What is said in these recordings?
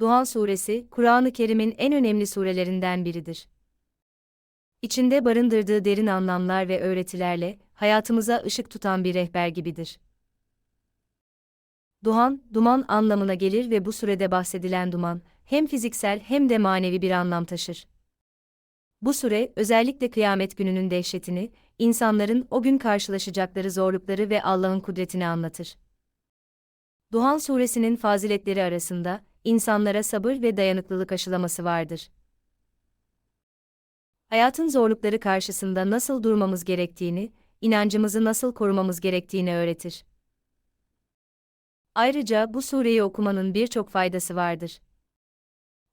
Duhan suresi, Kur'an-ı Kerim'in en önemli surelerinden biridir. İçinde barındırdığı derin anlamlar ve öğretilerle, hayatımıza ışık tutan bir rehber gibidir. Duhan, duman anlamına gelir ve bu surede bahsedilen duman, hem fiziksel hem de manevi bir anlam taşır. Bu sure, özellikle kıyamet gününün dehşetini, insanların o gün karşılaşacakları zorlukları ve Allah'ın kudretini anlatır. Duhan suresinin faziletleri arasında, insanlara sabır ve dayanıklılık aşılaması vardır. Hayatın zorlukları karşısında nasıl durmamız gerektiğini, inancımızı nasıl korumamız gerektiğini öğretir. Ayrıca bu sureyi okumanın birçok faydası vardır.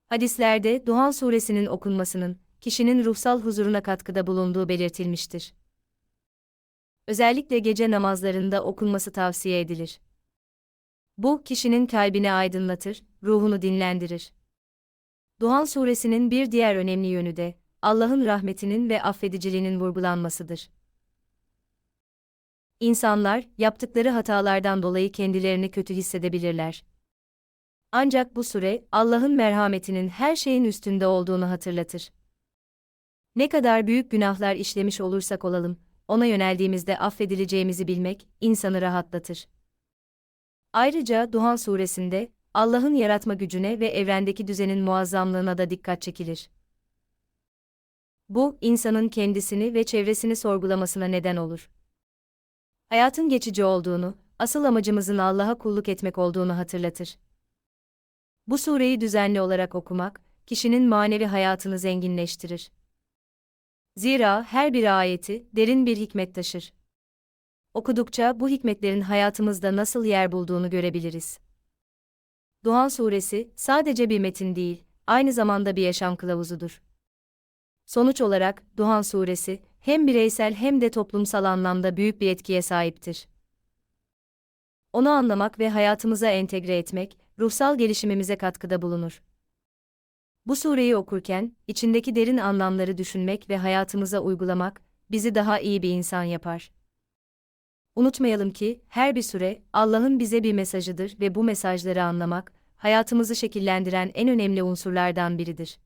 Hadislerde Duhan suresinin okunmasının kişinin ruhsal huzuruna katkıda bulunduğu belirtilmiştir. Özellikle gece namazlarında okunması tavsiye edilir. Bu, kişinin kalbini aydınlatır, ruhunu dinlendirir. Duhan suresinin bir diğer önemli yönü de, Allah'ın rahmetinin ve affediciliğinin vurgulanmasıdır. İnsanlar, yaptıkları hatalardan dolayı kendilerini kötü hissedebilirler. Ancak bu sure, Allah'ın merhametinin her şeyin üstünde olduğunu hatırlatır. Ne kadar büyük günahlar işlemiş olursak olalım, ona yöneldiğimizde affedileceğimizi bilmek, insanı rahatlatır. Ayrıca Duhan suresinde, Allah'ın yaratma gücüne ve evrendeki düzenin muazzamlığına da dikkat çekilir. Bu, insanın kendisini ve çevresini sorgulamasına neden olur. Hayatın geçici olduğunu, asıl amacımızın Allah'a kulluk etmek olduğunu hatırlatır. Bu sureyi düzenli olarak okumak, kişinin manevi hayatını zenginleştirir. Zira her bir ayeti derin bir hikmet taşır. Okudukça bu hikmetlerin hayatımızda nasıl yer bulduğunu görebiliriz. Duhan suresi sadece bir metin değil, aynı zamanda bir yaşam kılavuzudur. Sonuç olarak Duhan suresi hem bireysel hem de toplumsal anlamda büyük bir etkiye sahiptir. Onu anlamak ve hayatımıza entegre etmek, ruhsal gelişimimize katkıda bulunur. Bu sureyi okurken, içindeki derin anlamları düşünmek ve hayatımıza uygulamak, bizi daha iyi bir insan yapar. Unutmayalım ki, her bir sure, Allah'ın bize bir mesajıdır ve bu mesajları anlamak, hayatımızı şekillendiren en önemli unsurlardan biridir.